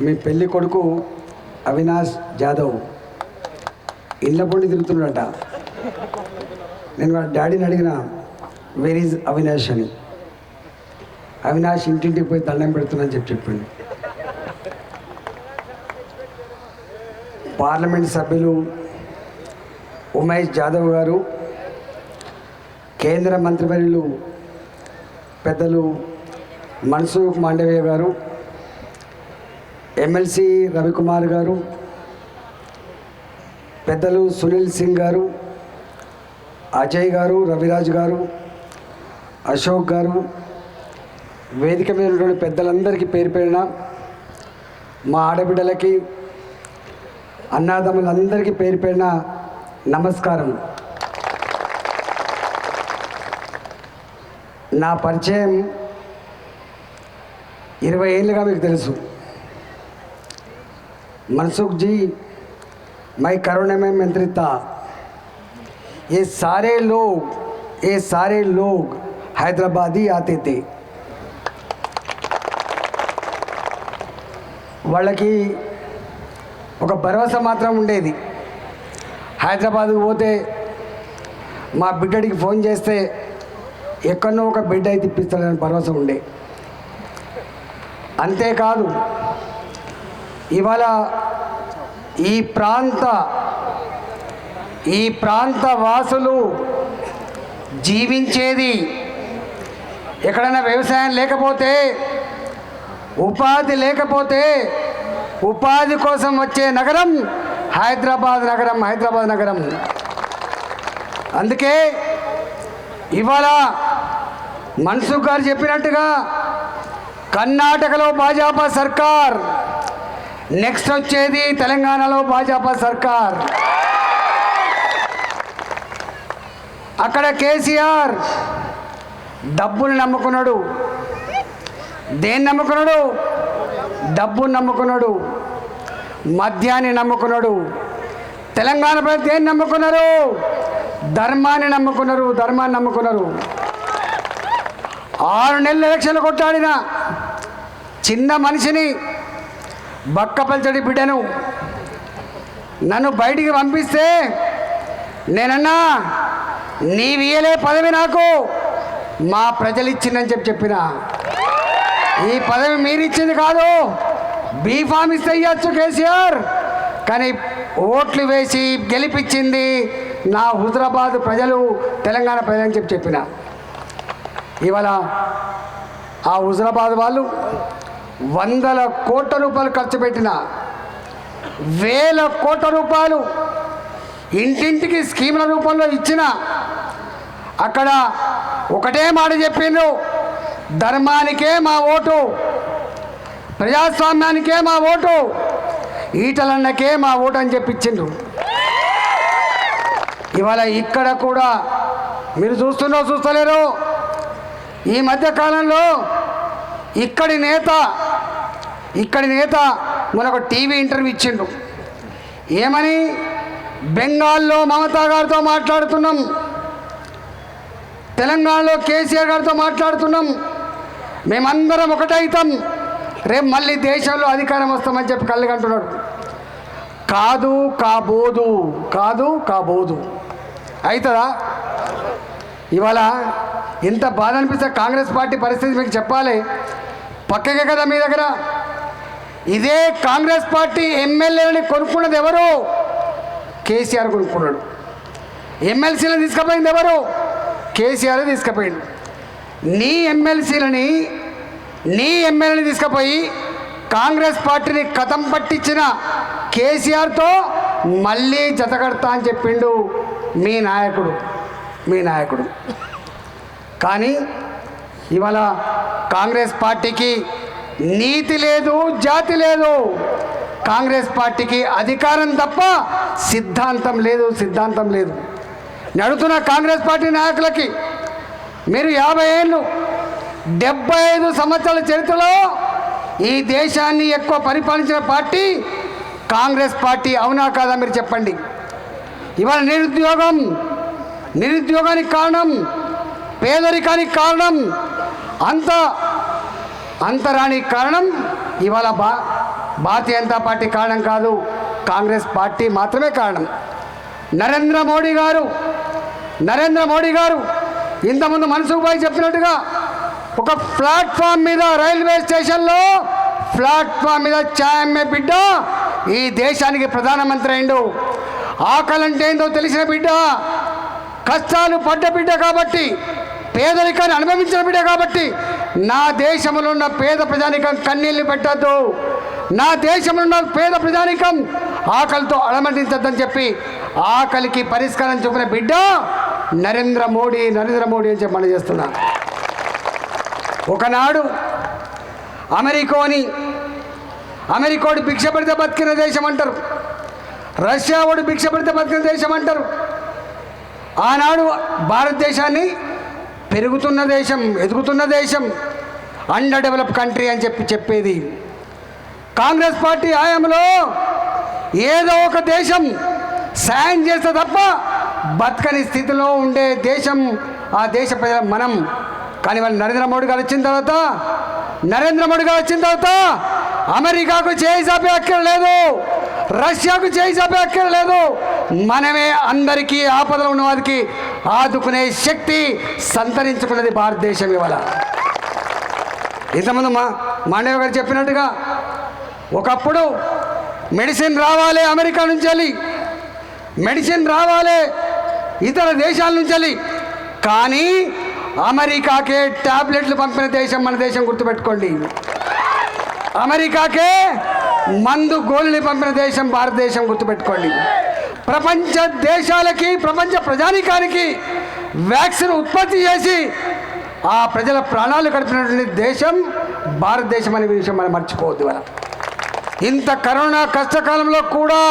మీ పెళ్ళి కొడుకు అవినాష్ జాదవ్ ఇళ్ళ పొండి తిరుగుతున్నాడట. నేను వాళ్ళ డాడీని అడిగిన వెర్ ఈజ్ అవినాష్? అని. అవినాష్ ఇంటింటికి పోయి దండం పెడుతున్నా చెప్పి చెప్పింది పార్లమెంట్ సభ్యులు ఉమేష్ జాదవ్ గారు కేంద్ర మంత్రివర్యులు పెద్దలు మన్సుఖ్ మాండవీయ గారు ఎమ్మెల్సీ రవికుమార్ గారు పెద్దలు సునీల్ సింగ్ గారు అజయ్ గారు రవిరాజ్ గారు అశోక్ గారు వేదిక మీద ఉన్నటువంటి పెద్దలందరికీ పేరు పేరిన మా ఆడబిడ్డలకి అన్నాదమ్ములందరికీ పేరు పేరిన నమస్కారం. నా పరిచయం ఇరవై ఏళ్ళుగా మీకు తెలుసు. मनसुख जी मैं करोने में मंत्री था ये सारे लोग ये सारे लोग हैदराबाद ही आते थे వాళ్ళకి ఒక భరోసా మాత్రం ఉండేది హైదరాబాద్కు పోతే మా బిడ్డడికి ఫోన్ చేస్తే ఎక్కడనో ఒక బిడ్డ అయితే ఇప్పిస్తాడని భరోసా ఉండే అంతేకాదు ఇవాళ ఈ ప్రాంత ఈ ప్రాంత వాసులు జీవించేది ఎక్కడైనా వ్యవసాయం లేకపోతే ఉపాధి లేకపోతే ఉపాధి కోసం వచ్చే నగరం హైదరాబాద్ నగరం హైదరాబాద్ నగరం. అందుకే ఇవాళ మన్సుఖ్ గారు చెప్పినట్టుగా కర్ణాటకలో భాజపా సర్కార్ నెక్స్ట్ వచ్చేది తెలంగాణలో భాజపా సర్కార్. అక్కడ కేసీఆర్ డబ్బులు నమ్ముకున్నాడు. దేన్ని నమ్ముకున్నాడు? డబ్బును నమ్ముకున్నాడు. మద్యాన్ని నమ్ముకున్నాడు. తెలంగాణ ప్రజలు దేన్ని నమ్ముకున్నారు? ధర్మాన్ని నమ్ముకున్నారు ధర్మాన్ని నమ్ముకున్నారు. ఆరు నెలలు ఎలక్షన్లు కొట్టాడిన చిన్న మనిషిని బక్కపల్చడి బిడ్డను. నన్ను బయటికి పంపిస్తే నేనన్నా నీవియలే పదవి నాకు. మా ప్రజలు ఇచ్చిందని చెప్పి చెప్పిన. ఈ పదవి మీరిచ్చింది కాదు. బీఫామ్ ఇస్తే ఇవ్వచ్చు కేసీఆర్. కానీ ఓట్లు వేసి గెలిపించింది నా హుజరాబాద్ ప్రజలు తెలంగాణ ప్రజలని చెప్పి చెప్పిన. ఇవాళ ఆ హుజరాబాద్ వాళ్ళు వందల కోట్ల రూపాయలు ఖర్చు పెట్టిన వేల కోట్ల రూపాయలు ఇంటింటికి స్కీముల రూపంలో ఇచ్చిన అక్కడ ఒకటే మాట చెప్పిండ్రు ధర్మానికే మా ఓటు ప్రజాస్వామ్యానికే మా ఓటు ఈటలన్నకే మా ఓటు అని చెప్పించిండ్రు. ఇవాళ ఇక్కడ కూడా మీరు చూస్తున్నో చూస్తలేరు ఈ మధ్యకాలంలో ఇక్కడి నేత ఇక్కడి నేత మనకు టీవీ ఇంటర్వ్యూ ఇచ్చిండు. ఏమని? బెంగాల్లో మమతా గారితో మాట్లాడుతున్నాం. తెలంగాణలో కేసీఆర్ గారితో మాట్లాడుతున్నాం. మేమందరం ఒకటైతాం రేపు మళ్ళీ దేశంలో అధికారం వస్తామని చెప్పి కళ్ళగంటున్నాడు కాదు కాబోదు కాదు కాబోదు. అవుతుందా? ఇవాళ ఎంత బాధ అనిపిస్తే కాంగ్రెస్ పార్టీ పరిస్థితి మీకు చెప్పాలి. పక్కకే కదా మీ దగ్గర. ఇదే కాంగ్రెస్ పార్టీ ఎమ్మెల్యేలని కొనుక్కున్నది ఎవరు? కేసీఆర్ కొనుక్కున్నాడు. ఎమ్మెల్సీలను తీసుకుపోయింది ఎవరు? కేసీఆర్ తీసుకుపోయింది నీ ఎమ్మెల్సీలని నీ ఎమ్మెల్యేని తీసుకుపోయి కాంగ్రెస్ పార్టీని కథం పట్టించిన కేసీఆర్తో మళ్ళీ జతకడతా అని చెప్పిండు మీ నాయకుడు మీ నాయకుడు. కానీ ఇవాళ కాంగ్రెస్ పార్టీకి నీతి లేదు జాతి లేదు. కాంగ్రెస్ పార్టీకి అధికారం తప్ప సిద్ధాంతం లేదు సిద్ధాంతం లేదు. నడుతున్న కాంగ్రెస్ పార్టీ నాయకులకి మీరు యాభై ఏళ్ళు డెబ్బై ఐదు సంవత్సరాల చరిత్రలో ఈ దేశాన్ని ఎక్కువ పరిపాలించిన పార్టీ కాంగ్రెస్ పార్టీ అవునా కాదా మీరు చెప్పండి. ఇవాళ నిరుద్యోగం నిరుద్యోగానికి కారణం పేదరికానికి కారణం అంత అంతరానికి కారణం ఇవాళ భా భారతీయ జనతా పార్టీ కారణం కాదు కాంగ్రెస్ పార్టీ మాత్రమే కారణం. నరేంద్ర మోడీ గారు నరేంద్ర మోడీ గారు ఇంతకుముందు మనసుకు పోయి చెప్పినట్టుగా ఒక ప్లాట్ఫామ్ మీద రైల్వే స్టేషన్లో ప్లాట్ఫామ్ మీద ఛాయమ్మే బిడ్డ ఈ దేశానికి ప్రధానమంత్రి అయిండు. ఆకలంటే ఏందో తెలిసిన బిడ్డ కష్టాలు పడ్డ బిడ్డ కాబట్టి పేదరికాన్ని అనుభవించిన బిడ్డ కాబట్టి నా దేశంలో ఉన్న పేద ప్రజానికం కన్నీళ్ళు పెట్టద్దు. నా దేశంలో ఉన్న పేద ప్రజానికం ఆకలితో అలమటించద్దని చెప్పి ఆకలికి పరిష్కారం చూపిన బిడ్డ నరేంద్ర మోడీ నరేంద్ర మోడీ అని చెప్పి మనం చేస్తున్నా. ఒకనాడు అమెరికోని అమెరికోడు భిక్ష పెడితే బతికిన దేశం అంటారు. రష్యా వాడు భిక్ష పెడితే బతికిన దేశం అంటారు. ఆనాడు భారతదేశాన్ని పెరుగుతున్న దేశం ఎదుగుతున్న దేశం అండర్ డెవలప్ కంట్రీ అని చెప్పి చెప్పేది. కాంగ్రెస్ పార్టీ హయాంలో ఏదో ఒక దేశం సాయం చేస్తే తప్ప బతకని స్థితిలో ఉండే దేశం ఆ దేశ ప్రజల మనం. కానీ వాళ్ళు నరేంద్ర మోడీ గారు వచ్చిన తర్వాత నరేంద్ర మోడీ గారు వచ్చిన తర్వాత అమెరికాకు చేయి చాపే అక్కర్లేదు రష్యాకు చేయి చాపే అక్కర్లేదు మనమే అందరికీ ఆపదలో ఉన్న వారికి ఆదుకునే శక్తి సంతరించుకున్నది భారతదేశం ఇవాళ. ఇంతకుముందు మా మాండవ గారు చెప్పినట్టుగా ఒకప్పుడు మెడిసిన్ రావాలి అమెరికా నుంచి వెళ్ళి మెడిసిన్ రావాలి ఇతర దేశాల నుంచి వెళ్ళి కానీ అమెరికాకే ట్యాబ్లెట్లు పంపిన దేశం మన దేశం గుర్తుపెట్టుకోండి. అమెరికాకే మందు గోళ్ళని పంపిన దేశం భారతదేశం గుర్తుపెట్టుకోండి. ప్రపంచ దేశాలకి ప్రపంచ ప్రజానికానికి వ్యాక్సిన్ ఉత్పత్తి చేసి ఆ ప్రజల ప్రాణాలు గడిపినటువంటి దేశం భారతదేశం అనే విషయం మనం మర్చిపోవద్దు మనం ఇంత కరోనా కష్టకాలంలో కూడా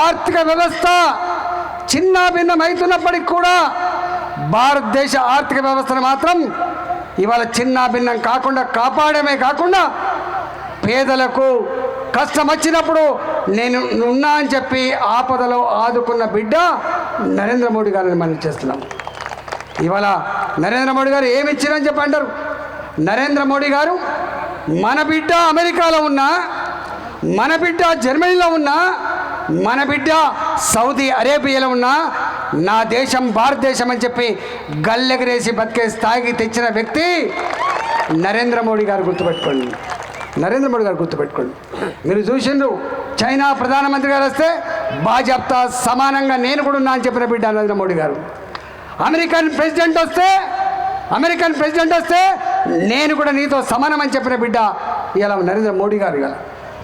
ఆర్థిక వ్యవస్థ చిన్న భిన్నమవుతున్నప్పటికీ కూడా భారతదేశ ఆర్థిక వ్యవస్థను మాత్రం ఇవాళ చిన్న భిన్నం కాకుండా కాపాడమే కాకుండా పేదలకు కష్టం వచ్చినప్పుడు నేను ఉన్నా అని చెప్పి ఆపదలో ఆదుకున్న బిడ్డ నరేంద్ర మోడీ గారిని మనం చేస్తున్నాం. ఇవాళ నరేంద్ర మోడీ గారు ఏమి ఇచ్చారని చెప్పి అంటారు? నరేంద్ర మోడీ గారు మన బిడ్డ అమెరికాలో ఉన్నా మన బిడ్డ జర్మనీలో ఉన్నా మన బిడ్డ సౌదీ అరేబియాలో ఉన్నా నా దేశం భారతదేశం అని చెప్పి గల్లెగరేసి బతికే స్థాయికి తెచ్చిన వ్యక్తి నరేంద్ర మోడీ గారు గుర్తుపెట్టుకోండి. నరేంద్ర మోడీ గారు గుర్తుపెట్టుకోండి. మీరు చూసిండ్రు చైనా ప్రధానమంత్రి గారు వస్తే బాజప్తా సమానంగా నేను కూడా ఉన్నా అని చెప్పిన బిడ్డ నరేంద్ర మోడీ గారు. అమెరికన్ ప్రెసిడెంట్ వస్తే అమెరికన్ ప్రెసిడెంట్ వస్తే నేను కూడా నీతో సమానం అని చెప్పిన బిడ్డ ఇలా నరేంద్ర మోడీ గారు ఇలా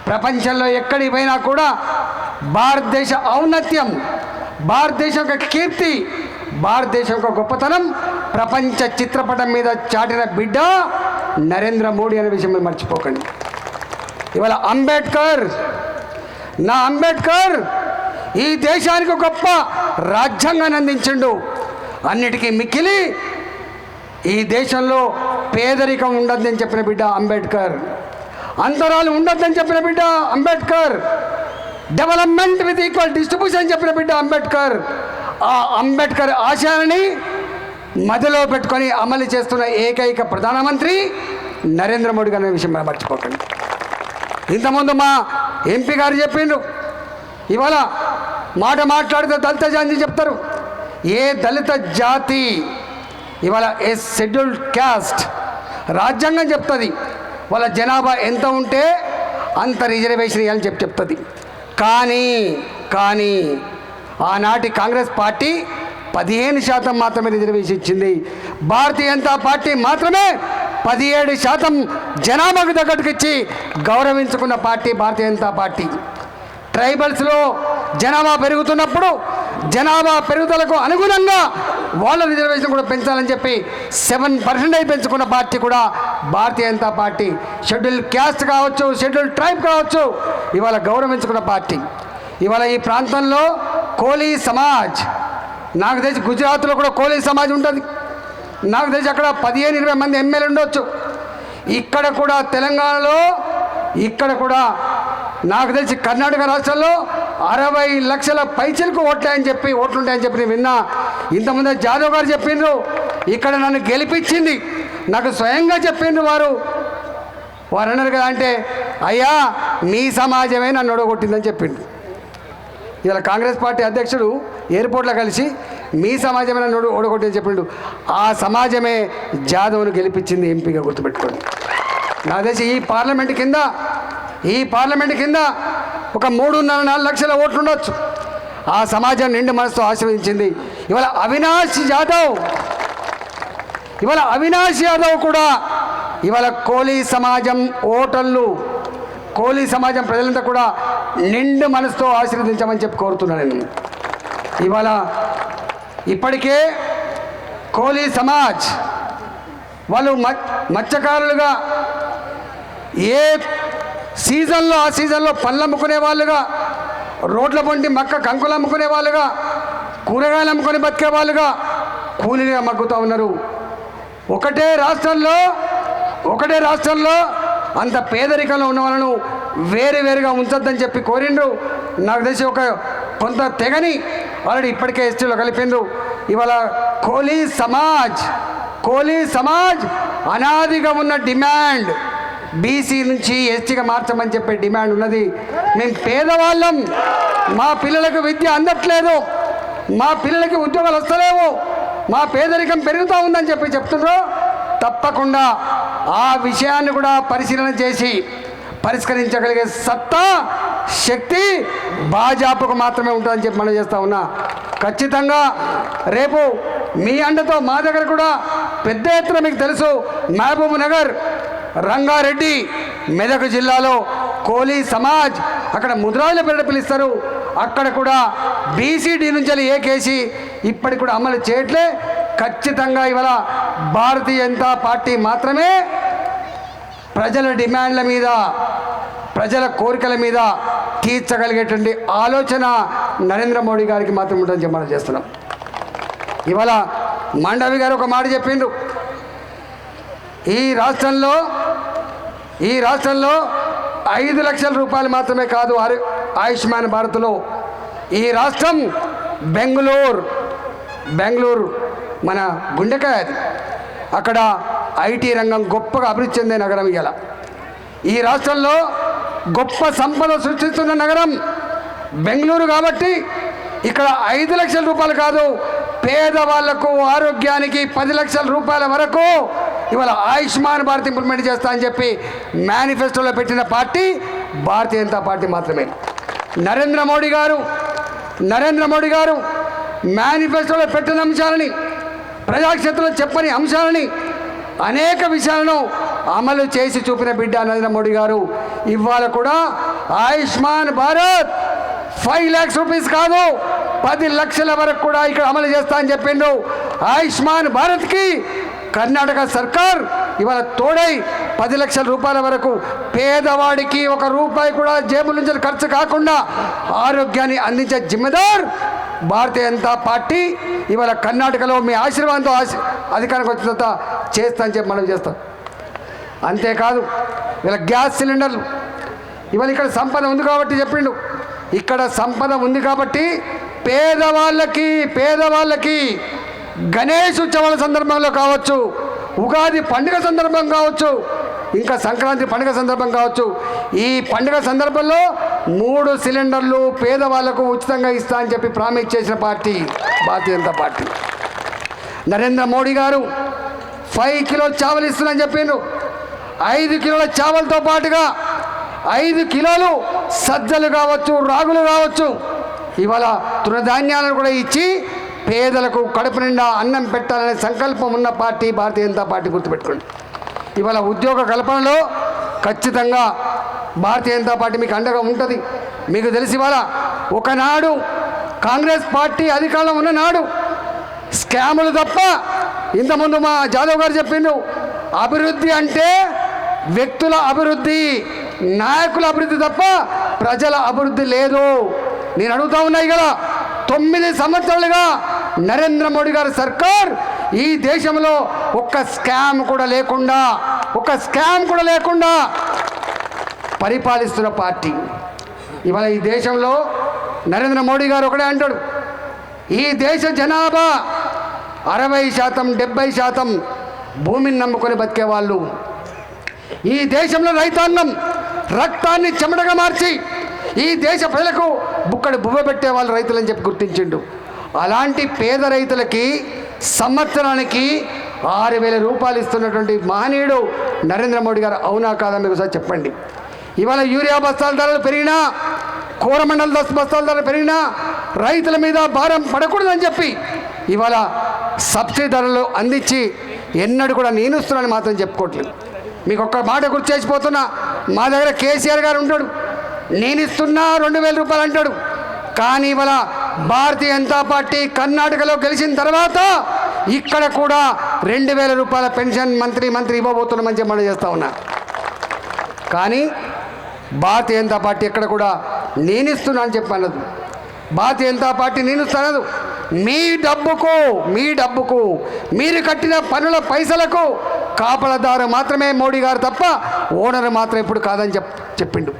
ప్రపంచంలో ఎక్కడికి పోయినా కూడా భారతదేశ ఔన్నత్యం భారతదేశం యొక్క కీర్తి భారతదేశం యొక్క గొప్పతనం ప్రపంచ చిత్రపటం మీద చాటిన బిడ్డ నరేంద్ర మోడీ అనే విషయం మర్చిపోకండి. ఇవాళ అంబేద్కర్ నా అంబేద్కర్ ఈ దేశానికి గొప్ప రాజ్యాంగాన్ని అందించిండు. అన్నిటికీ మిక్కిలి ఈ దేశంలో పేదరికం ఉండద్దని చెప్పిన బిడ్డ అంబేద్కర్. అంతరాలు ఉండద్దని చెప్పిన బిడ్డ Ambedkar. Development with equal distribution చెప్పిన బిడ్డ అంబేద్కర్. ఆ అంబేద్కర్ ఆశయాలని మదిలో పెట్టుకొని అమలు చేస్తున్న ఏకైక ప్రధానమంత్రి నరేంద్ర మోడీ గారి విషయం మర్చిపోకండి. ఇంతకుముందు మా ఎంపీ గారు చెప్పిండు. ఇవాళ మాట మాట్లాడితే దళిత జాతి చెప్తారు. ఏ దళిత జాతి? ఇవాళ ఏ షెడ్యూల్డ్ క్యాస్ట్? రాజ్యాంగం చెప్తుంది. వాళ్ళ జనాభా ఎంత ఉంటే అంత రిజర్వేషన్ ఇవ్వాలని చెప్పి చెప్తుంది. కానీ కానీ ఆనాటి కాంగ్రెస్ పార్టీ పదిహేను శాతం మాత్రమే రిజర్వేషన్ ఇచ్చింది. భారతీయ జనతా పార్టీ మాత్రమే పదిహేడు శాతం జనాభాకు తగ్గట్టుకిచ్చి గౌరవించుకున్న పార్టీ భారతీయ జనతా పార్టీ. ట్రైబల్స్లో జనాభా పెరుగుతున్నప్పుడు జనాభా పెరుగుదలకు అనుగుణంగా వాళ్ళ రిజర్వేషన్ కూడా పెంచాలని చెప్పి సెవెన్ పర్సెంటేజ్ పెంచుకున్న పార్టీ కూడా Bharatiya Janata party. Schedule caste కావచ్చు షెడ్యూల్ ట్రైబ్ కావచ్చు ఇవాళ గౌరవించుకున్న పార్టీ. ఇవాళ ఈ ప్రాంతంలో కోలీ సమాజ్ నాకు తెలిసి గుజరాత్లో కూడా కోలీ సమాజ్ ఉంటుంది. నాకు తెలిసి అక్కడ పదిహేను ఇరవై మంది ఎమ్మెల్యే ఉండొచ్చు. ఇక్కడ కూడా తెలంగాణలో ఇక్కడ కూడా నాకు తెలిసి కర్ణాటక రాష్ట్రంలో అరవై లక్షల పైచలకు ఓట్లేయని చెప్పి ఓట్లుంటాయని చెప్పి నేను విన్నా. ఇంతమంది జాదవ్ గారు చెప్పిండ్రు. ఇక్కడ నన్ను గెలిపించింది. నాకు స్వయంగా చెప్పిండ్రు వారు. వారు అన్నారు కదా అంటే అయ్యా మీ సమాజమే నన్ను ఒడగొట్టిందని చెప్పిండు ఇలా కాంగ్రెస్ పార్టీ అధ్యక్షుడు ఎయిర్పోర్ట్లో కలిసి మీ సమాజమైన నోడు ఓడ- చెప్పిండు? ఆ సమాజమే జాదవ్ను గెలిపించింది ఎంపీగా గుర్తుపెట్టుకోండి. నా తెలిసి ఈ పార్లమెంట్ కింద ఈ పార్లమెంట్ కింద ఒక మూడున్నర నాలుగు లక్షల ఓట్లు ఉండొచ్చు. ఆ సమాజం నిండు మనసుతో ఆశీర్వదించింది. ఇవాళ అవినాష్ యాదవ్ ఇవాళ అవినాష్ యాదవ్ కూడా ఇవాళ కోలీ సమాజం ఓటర్లు కోలీ సమాజం ప్రజలంతా కూడా నిండు మనసుతో ఆశీర్వదించమని చెప్పి కోరుతున్నాను నేను. ఇవాళ ఇప్పటికే కోలీ సమాజ్ వాళ్ళు మ మత్స్యకారులుగా ఏ సీజన్లో ఆ సీజన్లో పళ్ళు అమ్ముకునే వాళ్ళుగా రోడ్ల పండి మక్క కంకులు అమ్ముకునే వాళ్ళుగా కూరగాయలు అమ్ముకొని బతికే వాళ్ళుగా కూలీగా మగ్గుతూ ఉన్నారు. ఒకటే రాష్ట్రంలో ఒకటే రాష్ట్రంలో అంత పేదరికంలో ఉన్న వాళ్ళను వేరు వేరుగా ఉంచొద్దని చెప్పి కోరిండ్రు. నాకు తెలిసి ఒక కొంత తెగని ఆల్రెడీ ఇప్పటికే ఎస్టీలో కలిపిండు ఇవాళ కోలీ సమాజ్ కోలీ సమాజ్ అనాదిగా ఉన్న డిమాండ్. బీసీ నుంచి ఎస్టీగా మార్చమని చెప్పే డిమాండ్ ఉన్నది. మేము పేదవాళ్ళం. మా పిల్లలకు విద్య అందట్లేదు. మా పిల్లలకి ఉద్యోగాలు వస్తలేవు. మా పేదరికం పెరుగుతూ ఉందని చెప్పి చెప్తున్నారు తప్పకుండా ఆ విషయాన్ని కూడా పరిశీలన చేసి పరిష్కరించగలిగే సత్తా శక్తి భాజపాకు మాత్రమే ఉంటుందని చెప్పి మనం చేస్తా ఉన్నా. ఖచ్చితంగా రేపు మీ అండతో మా దగ్గర కూడా పెద్ద ఎత్తున మీకు తెలుసు మహబూబ్ నగర్ రంగారెడ్డి మెదక్ జిల్లాలో కోలీ సమాజ్ అక్కడ ముద్రాయిల పేరిట పిలుస్తారు. అక్కడ కూడా బీసీడీ నుంచి ఏ కేసి ఇప్పటికి కూడా అమలు చేయట్లే. ఖచ్చితంగా ఇవాళ భారతీయ జనతా పార్టీ మాత్రమే ప్రజల డిమాండ్ల మీద ప్రజల కోరికల మీద తీర్చగలిగేటువంటి ఆలోచన నరేంద్ర మోడీ గారికి మాత్రం ఉంటుందని చెప్పి మనం చేస్తున్నాం. ఇవాళ మాండవి గారు ఒక మాట చెప్పిండ్రు. ఈ రాష్ట్రంలో ఈ రాష్ట్రంలో ఐదు లక్షల రూపాయలు మాత్రమే కాదు ఆయుష్మాన్ భారత్లో. ఈ రాష్ట్రం బెంగళూరు బెంగళూరు మన గుండెకాయ అది. అక్కడ ఐటీ రంగం గొప్పగా అభివృద్ధి చెందే నగరం ఇవాళ ఈ రాష్ట్రంలో గొప్ప సంపద సృష్టిస్తున్న నగరం బెంగళూరు కాబట్టి ఇక్కడ ఐదు లక్షల రూపాయలు కాదు పేదవాళ్ళకు ఆరోగ్యానికి పది లక్షల రూపాయల వరకు ఇవాళ ఆయుష్మాన్ భారత్ ఇంప్లిమెంట్ చేస్తా అని చెప్పి మేనిఫెస్టోలో పెట్టిన పార్టీ భారతీయ జనతా పార్టీ మాత్రమే. నరేంద్ర మోడీ గారు నరేంద్ర మోడీ గారు మేనిఫెస్టోలో పెట్టిన అంశాలని ప్రజాక్షేత్రంలో చెప్పని అంశాలని అనేక విషయాలను అమలు చేసి చూపిన బిడ్డ నరేంద్ర మోడీ గారు. ఇవాళ కూడా ఆయుష్మాన్ భారత్ ఫైవ్ ల్యాక్స్ రూపీస్ కాదు పది లక్షల వరకు కూడా ఇక్కడ అమలు చేస్తా అని చెప్పిండు. ఆయుష్మాన్ భారత్కి కర్ణాటక సర్కార్ ఇవాళ తోడై పది లక్షల రూపాయల వరకు పేదవాడికి ఒక రూపాయి కూడా జేబు నుంచి ఖర్చు కాకుండా ఆరోగ్యాన్ని అందించే జిమ్మెదార్ భారతీయ జనతా పార్టీ ఇవాళ కర్ణాటకలో మీ ఆశీర్వాదంతో ఆశీ అధికారానికి వచ్చిన తర్వాత చేస్తా అని చెప్పి మనం చేస్తాం. అంతేకాదు ఇలా గ్యాస్ సిలిండర్లు. ఇవాళ ఇక్కడ సంపద ఉంది కాబట్టి చెప్పిండు. ఇక్కడ సంపద ఉంది కాబట్టి పేదవాళ్ళకి పేదవాళ్ళకి గణేష్ ఉత్సవాల సందర్భంలో కావచ్చు ఉగాది పండుగ సందర్భం కావచ్చు ఇంకా సంక్రాంతి పండుగ సందర్భం కావచ్చు ఈ పండుగ సందర్భంలో మూడు సిలిండర్లు పేదవాళ్ళకు ఉచితంగా ఇస్తా అని చెప్పి ప్రామిస్ చేసిన పార్టీ భారతీయ జనతా పార్టీ. నరేంద్ర మోడీ గారు ఫైవ్ కిలో చావలు ఇస్తున్నా చెప్పిండు. ఐదు కిలోల చావలతో పాటుగా ఐదు కిలోలు సజ్జలు కావచ్చు రాగులు కావచ్చు. ఇవాళ తృణధాన్యాలను కూడా ఇచ్చి పేదలకు కడుపు నిండా అన్నం పెట్టాలనే సంకల్పం ఉన్న పార్టీ భారతీయ జనతా పార్టీ గుర్తుపెట్టుకోండి. ఇవాళ ఉద్యోగ కల్పనలో ఖచ్చితంగా భారతీయ జనతా పార్టీ మీకు అండగా ఉంటుంది. మీకు తెలిసి ఇవాళ ఒకనాడు కాంగ్రెస్ పార్టీ అధికారంలో ఉన్న నాడు స్కాములు తప్ప ఇంతకుముందు మా జాదవ్ గారు చెప్పిండు అభివృద్ధి అంటే వ్యక్తుల అభివృద్ధి నాయకుల అభివృద్ధి తప్ప ప్రజల అభివృద్ధి లేదు. నేను అడుగుతా ఉన్నాయి కదా తొమ్మిది సంవత్సరాలుగా నరేంద్ర మోడీ గారి సర్కార్ ఈ దేశంలో ఒక్క స్కామ్ కూడా లేకుండా ఒక్క స్కామ్ కూడా లేకుండా పరిపాలిస్తున్న పార్టీ. ఇవాళ ఈ దేశంలో నరేంద్ర మోడీ గారు ఒకడే అంటాడు ఈ దేశ జనాభా అరవై శాతం డెబ్బై శాతం భూమిని నమ్ముకొని బతికే వాళ్ళు ఈ దేశంలో రైతాంగం రక్తాన్ని చెమటగా మార్చి ఈ దేశ ప్రజలకు బుక్కడు బువ్వ పెట్టే వాళ్ళు రైతులని చెప్పి గుర్తించిండు. అలాంటి పేద రైతులకి సంవత్సరానికి ఆరు వేల రూపాయలు ఇస్తున్నటువంటి మహనీయుడు నరేంద్ర మోడీ గారు అవునా కాదా మీకు సార్ చెప్పండి. ఇవాళ యూరియా బస్తాల ధరలు పెరిగినా కూరమండల దశ బస్తాల ధరలు పెరిగినా రైతుల మీద భారం పడకూడదని చెప్పి ఇవాళ సబ్సిడీ ధరలు అందించి ఎన్నడూ కూడా నేను ఇస్తున్నాను మాత్రం చెప్పుకోవట్లేదు. మీకు ఒక్క మాట గుర్తు చేసిపోతున్నా. మా దగ్గర కేసీఆర్ గారు ఉంటాడు. నేను ఇస్తున్నా రెండు వేల రూపాయలు అంటాడు. కానీ ఇవాళ భారతీయ జనతా పార్టీ కర్ణాటకలో గెలిచిన తర్వాత ఇక్కడ కూడా రెండు వేల రూపాయల పెన్షన్ మంత్రి మంత్రి ఇవ్వబోతున్నామని చెప్పి మనం చేస్తా ఉన్నా. కానీ భారతీయ జనతా పార్టీ ఎక్కడ కూడా నేను ఇస్తున్నా అని చెప్పి అనదు భారతీయ జనతా పార్టీ నేను ఇస్తానదు మీ డబ్బుకు మీ డబ్బుకు మీరు కట్టిన పనుల పైసలకు కాపలదారు మాత్రమే మోడీ గారు తప్ప ఓనర్ మాత్రం ఇప్పుడు కాదని చెప్ చెప్పిండు.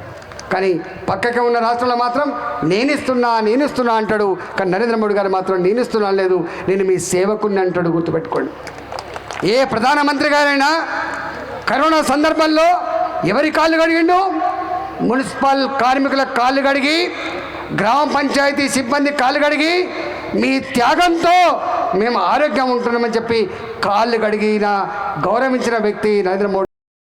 కానీ పక్కకే ఉన్న రాష్ట్రంలో మాత్రం నేను ఇస్తున్నా నేను ఇస్తున్నా అంటాడు. కానీ నరేంద్ర మోడీ గారు మాత్రం నేను ఇస్తున్నా లేదు నేను మీ సేవకుని అంటాడు గుర్తుపెట్టుకోండి. ఏ ప్రధానమంత్రి గారైనా కరోనా సందర్భంలో ఎవరి కాళ్ళు కడిగిండు? మున్సిపల్ కార్మికుల కాళ్ళు కడిగి గ్రామ పంచాయతీ సిబ్బంది కాళ్ళు కడిగి మీ త్యాగంతో మేము ఆరోగ్యం ఉంటున్నామని చెప్పి కాళ్ళు కడిగిన గౌరవించిన వ్యక్తి నరేంద్ర మోడీ